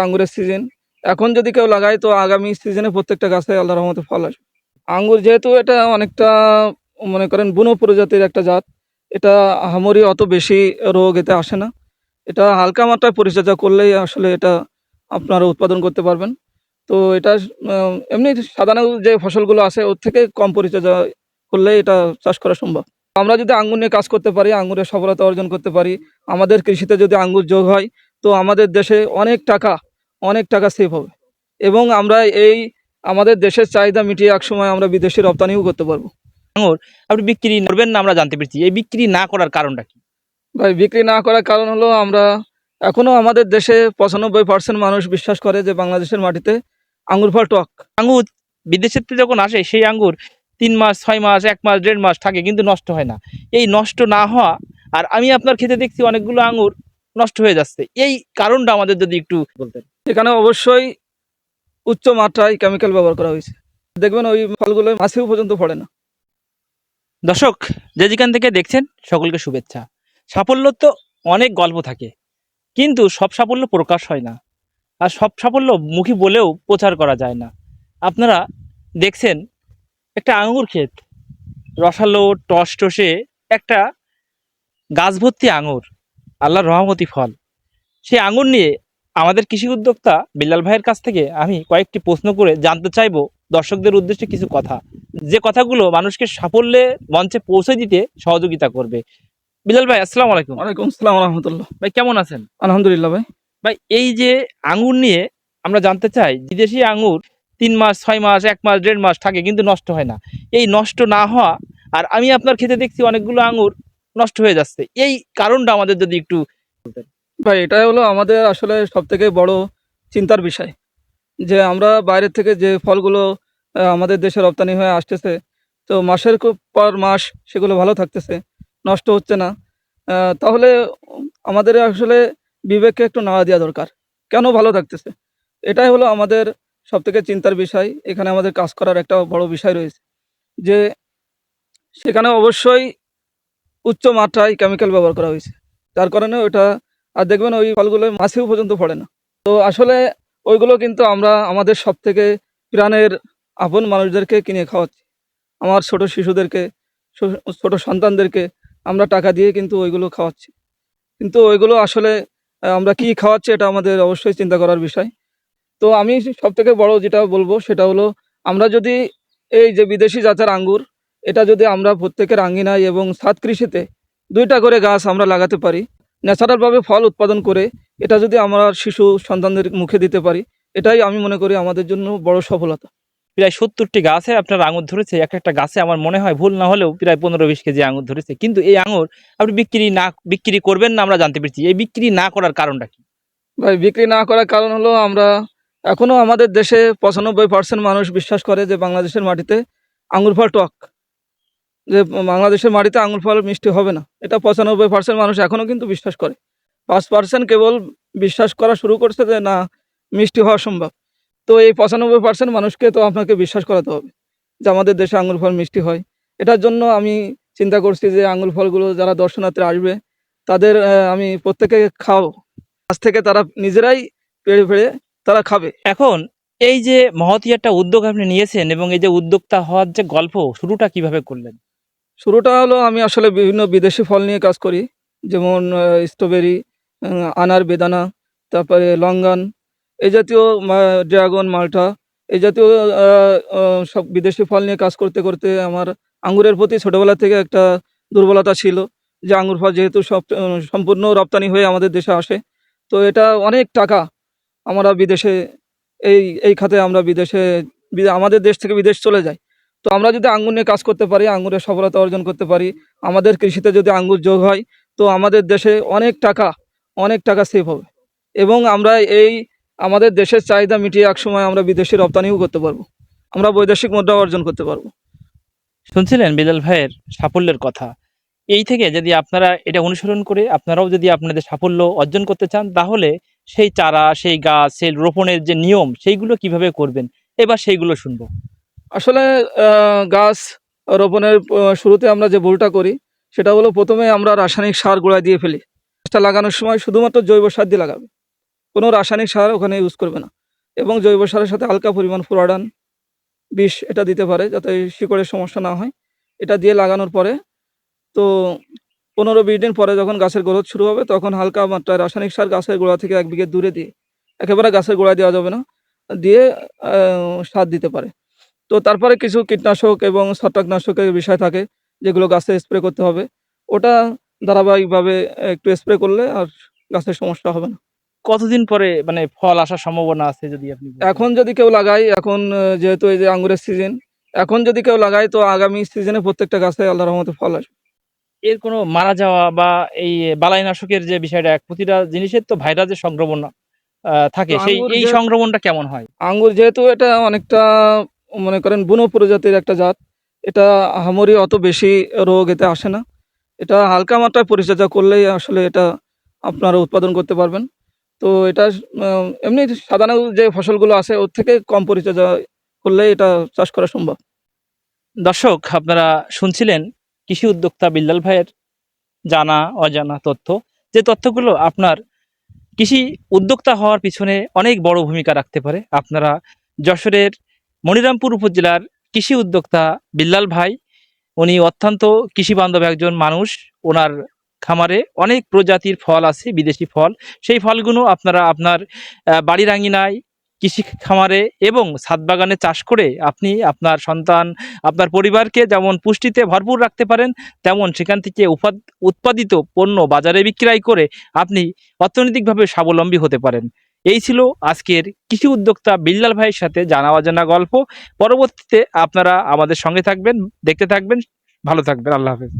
আঙ্গুরের সিজন এখন যদি কেউ লাগায়, তো আগামী সিজনে প্রত্যেকটা গাছে আল্লাহ রহমতে ফল আসবে। আঙ্গুর যেহেতু এটা অনেকটা, মনে করেন, বুনো প্রজাতির একটা জাত, এটা আহামরি অত বেশি রোগ এতে আসে না। এটা হালকা মাত্রায় পরিচর্যা করলেই আসলে এটা আপনারা উৎপাদন করতে পারবেন। তো এটা এমনি সাধারণ যে ফসলগুলো আছে, ওর থেকে কম পরিচর্যা করলে এটা চাষ করা সম্ভব। আমরা যদি আঙ্গুর নিয়ে কাজ করতে পারি, আঙ্গুরের সফলতা অর্জন করতে পারি, আমাদের কৃষিতে যদি আঙ্গুর যোগ হয় তো আমাদের দেশে অনেক টাকা অনেক টাকা সেভ হবে। এবং আমরা এই আমাদের দেশের চাহিদা মিটিয়ে একসময় আমরা বিদেশে রপ্তানিও করতে পারব। আঙুর আপনি বিক্রি করবেন না আমরা জানতে পেরেছি। এই বিক্রি না করার কারণটা কি? ভাই বিক্রি না করার কারণ হলো আমরা এখনও আমাদের দেশে পঁচানব্বই পার্সেন্ট মানুষ বিশ্বাস করে যে বাংলাদেশের মাটিতে আঙুর ফল টক। আঙুর বিদেশের থেকে যখন আসে সেই আঙ্গুর তিন মাস ছয় মাস এক মাস দেড় মাস থাকে কিন্তু নষ্ট হয় না। এই নষ্ট না হওয়া আর আমি আপনার খেতে দেখছি অনেকগুলো আঙ্গুর নষ্ট হয়ে যাচ্ছে। এই কারণটা আমাদের যদি একটু বলতেন। সেখানে অবশ্যই উচ্চ মাত্রায় কেমিক্যাল ব্যবহার করা হয়েছে। দেখবেন ওই ফলগুলো মাছেও পর্যন্ত পড়ে না। দর্শক যে যেখান থেকে দেখছেন সকলকে শুভেচ্ছা। সাফল্য তো অনেক গল্প থাকে কিন্তু সব সাফল্য প্রকাশ হয় না। আর সব সাফল্য মুখী বলেও প্রচার করা যায় না। আপনারা দেখছেন একটা আঙুর ক্ষেত। রসালো টস টসে একটা গাছ ভর্তি আঙুর। আল্লাহর রহমতি ফল। সেই আঙুর নিয়ে আমাদের কৃষি উদ্যোক্তা বিল্লাল ভাইয়ের কাছ থেকে আমি কয়েকটি প্রশ্ন করে জানতে চাইব দর্শকদের উদ্দেশ্যে কিছু কথা। যে কথাগুলো মানুষকে সাফল্যে মঞ্চে পৌঁছে দিতে সহযোগিতা করবে। বিলাল ভাই আসসালাম আলাইকুম। ওয়ালাইকুম আসসালাম রহমতুল্লাহ ভাই কেমন আছেন? আলহামদুলিল্লাহ ভাই। ভাই এই যে আঙুর নিয়ে আমরা জানতে চাই বিদেশি আঙুর তিন মাস ছয় মাস এক মাস দেড় মাস থাকে কিন্তু নষ্ট হয় না। এই নষ্ট না হওয়া আর আমি আপনার খেতে দেখছি অনেকগুলো আঙ্গুর নষ্ট হয়ে যাচ্ছে। এই কারণটা আমাদের যদি একটু ভাই, এটাই হলো আমাদের আসলে সব থেকে বড় চিন্তার বিষয়। যে আমরা বাইরের থেকে যে ফলগুলো আমাদের দেশে রপ্তানি হয়ে আসতেছে, তো মাসের পর মাস সেগুলো ভালো থাকতেছে, নষ্ট হচ্ছে না। তাহলে আমাদের আসলে বিবেককে একটু নাড়া দেওয়া দরকার। কেন ভালো থাকতেছে? এটাই হলো আমাদের সব থেকে চিন্তার বিষয়। এখানে আমাদের কাজ করার একটা বড় বিষয় রয়েছে। যে সেখানে অবশ্যই উচ্চ মাত্রায় কেমিক্যাল ব্যবহার করা হয়েছে। যার কারণে ওটা আর দেখবেন ওই ফলগুলো মাছেও পর্যন্ত পড়ে না। তো আসলে ওইগুলো কিন্তু আমরা আমাদের সব থেকে প্রাণের আপন মানুষদেরকে কিনে খাওয়াচ্ছি। আমার ছোট শিশুদেরকে ছোট সন্তানদেরকে আমরা টাকা দিয়ে কিন্তু ওইগুলো খাওয়াচ্ছি। কিন্তু ওইগুলো আসলে আমরা কি খাওয়াচ্ছি এটা আমাদের অবশ্যই চিন্তা করার বিষয়। তো আমি সব থেকে বড় যেটা বলব সেটা হলো, আমরা যদি এই যে বিদেশি জাতের আঙ্গুর এটা যদি আমরা প্রত্যেকের আঙ্গিনায় এবং সাত কৃষিতে দুইটা করে গাছ আমরা লাগাতে পারি ন্যাচারালভাবে ফল উৎপাদন করে এটা যদি আমরা শিশু সন্তানদের মুখে দিতে পারি এটাই আমি মনে করি আমাদের জন্য বড় সফলতা। প্রায় সত্তরটি গাছে আপনার আঙুর ধরেছে এক একটা গাছে আমার মনে হয় ভুল না হলেও প্রায় পনেরো বিশ কেজি আঙুর ধরেছে কিন্তু এই আঙুর আপনি বিক্রি না বিক্রি করবেন না আমরা জানতে পেরেছি এই বিক্রি না করার কারণটা কি? ভাই বিক্রি না করার কারণ হলো আমরা এখনও আমাদের দেশে পঁচানব্বই পার্সেন্ট মানুষ বিশ্বাস করে যে বাংলাদেশের মাটিতে আঙুর ফল টক। যে বাংলাদেশের মাটিতে আঙুল ফল মিষ্টি হবে না, এটা পঁচানব্বই পার্সেন্ট মানুষ এখনও কিন্তু বিশ্বাস করে। পাঁচ পার্সেন্ট কেবল বিশ্বাস করা শুরু করছে যে না, মিষ্টি হওয়া সম্ভব। তো এই পঁচানব্বই পার্সেন্ট মানুষকে তো আপনাকে বিশ্বাস করাতে হবে যে আমাদের দেশে আঙুল ফল মিষ্টি হয়। এটার জন্য আমি চিন্তা করছি যে আঙুল ফলগুলো যারা দর্শনার্থী আসবে, তাদের আমি প্রত্যেকে খাও আজ থেকে তারা নিজেরাই পেড়ে পেড়ে তারা খাবে। এখন এই যে মহতি একটা উদ্যোগ আপনি নিয়েছেন এবং এই যে উদ্যোক্তা হওয়ার যে গল্প, শুরুটা কীভাবে করলেন? শুরুটা হলো আমি আসলে বিভিন্ন বিদেশি ফল নিয়ে কাজ করি, যেমন স্ট্রবেরি আনার বেদানা, তারপরে লঙ্গান এই জাতীয় ড্রাগন মাল্টা এই জাতীয় সব বিদেশি ফল নিয়ে কাজ করতে করতে আমার আঙ্গুরের প্রতি ছোটোবেলা থেকে একটা দুর্বলতা ছিল, যে আঙ্গুর ফল যেহেতু সব সম্পূর্ণ রপ্তানি হয়ে আমাদের দেশে আসে, তো এটা অনেক টাকা আমরা বিদেশে, এই এই খাতে আমরা বিদেশে আমাদের দেশ থেকে বিদেশ চলে যাই। তো আমরা যদি আঙ্গুর নিয়ে কাজ করতে পারি আঙ্গুরের সফলতা অর্জন করতে পারি, আমাদের কৃষিতে যদি আঙ্গুর যোগ হয়, তো আমাদের দেশে অনেক টাকা অনেক টাকা সেভ হবে। এবং আমরা এই আমাদের দেশের চাহিদা মিটিয়ে একসময় আমরা বিদেশে রপ্তানিও করতে পারব। আমরা বৈদেশিক মুদ্রা অর্জন করতে পারব। শুনছিলেন বিলাল ভাইয়ের সাফল্যের কথা। এই থেকে যদি আপনারা এটা অনুসরণ করে আপনারাও যদি আপনাদের সাফল্য অর্জন করতে চান, তাহলে সেই চারা, সেই গাছ, সেই রোপণের যে নিয়ম, সেইগুলো কীভাবে করবেন? এবার সেইগুলো শুনব। আসলে গাছ রোপণের শুরুতে আমরা যে ভুলটা করি, সেটা হলো প্রথমে আমরা রাসায়নিক সার গোড়ায় দিয়ে ফেলি। গাছটা লাগানোর সময় শুধুমাত্র জৈব সার দিয়ে লাগাবে। কোনো রাসায়নিক সার ওখানে ইউজ করবে না। এবং জৈব সারের সাথে হালকা পরিমাণ ফুরাডান বিষ এটা দিতে পারে যাতে শিকড়ের সমস্যা না হয়। এটা দিয়ে লাগানোর পরে তো পনেরো বিশ দিন পরে যখন গাছের গ্রোথ শুরু হবে, তখন হালকা মাত্রায় রাসায়নিক সার গাছের গোড়া থেকে এক বিঘে দূরে দিয়ে, একেবারে গাছের গোড়ায় দেওয়া যাবে না, দিয়ে সার দিতে পারে। তো তারপরে কিছু কীটনাশক এবং ছত্রাকনাশকের বিষয় থাকে যেগুলো গাছে স্প্রে করতে হবে। ওটা ধারাবাহিকভাবে একটু স্প্রে করলে আর গাছের সমস্যা হবে না। কতদিন পরে মানে ফল আসার সম্ভাবনা আছে যদি আপনি এখন যদি কেউ লাগায় এখন যেহেতু এই যে আঙ্গুরের সিজন এখন যদি কেউ লাগায় তো আগামী সিজনে প্রত্যেকটা গাছে আল্লাহ রহমতে ফল আসবে। এর কোনো মারা যাওয়া বা এই বালাইনাশকের যে বিষয়টা প্রতিটা জিনিসের তো ভাইরাসের সংক্রমণ থাকে। সেই এই সংক্রমণটা কেমন হয়? আঙ্গুর যেহেতু এটা অনেকটা মনে করেন বুনো প্রজাতির একটা জাত। এটা আহামরি অত বেশি রোগ এতে আসে না। এটা হালকা মাত্রায় পরিচর্যা করলেই আসলে এটা আপনারা উৎপাদন করতে পারবেন। তো এটা এমনি সাধারণ যে ফসলগুলো আছে, ওর থেকে কম পরিচর্যা করলে এটা চাষ করা সম্ভব। দর্শক, আপনারা শুনছিলেন কৃষি উদ্যোক্তা বিল্লাল ভাইয়ের জানা, অজানা তথ্য। যে তথ্যগুলো আপনার কৃষি উদ্যোক্তা হওয়ার পিছনে অনেক বড় ভূমিকা রাখতে পারে। আপনারা যশোরের মনিরামপুর উপজেলার কৃষি উদ্যোক্তা বিল্লাল ভাই, উনি অত্যন্ত কৃষি বান্ধব একজন মানুষ। ওনার খামারে অনেক প্রজাতির ফল আছে, বিদেশি ফল। সেই ফলগুলো আপনারা আপনার বাড়ির আঙিনায় কৃষি খামারে এবং ছাদ বাগানে চাষ করে আপনি আপনার সন্তান, আপনার পরিবারকে যেমন পুষ্টিতে ভরপুর রাখতে পারেন, তেমন সেখান থেকে উৎপাদিত পণ্য বাজারে বিক্রয় করে আপনি অর্থনৈতিকভাবে স্বাবলম্বী হতে পারেন। এই ছিল আজকের কৃষি উদ্যোক্তা বিল্লাল ভাইয়ের সাথে জানা অজানা গল্প। পরবর্তীতে আপনারা আমাদের সঙ্গে থাকবেন, দেখতে থাকবেন। ভালো থাকবেন। আল্লাহ হাফেজ।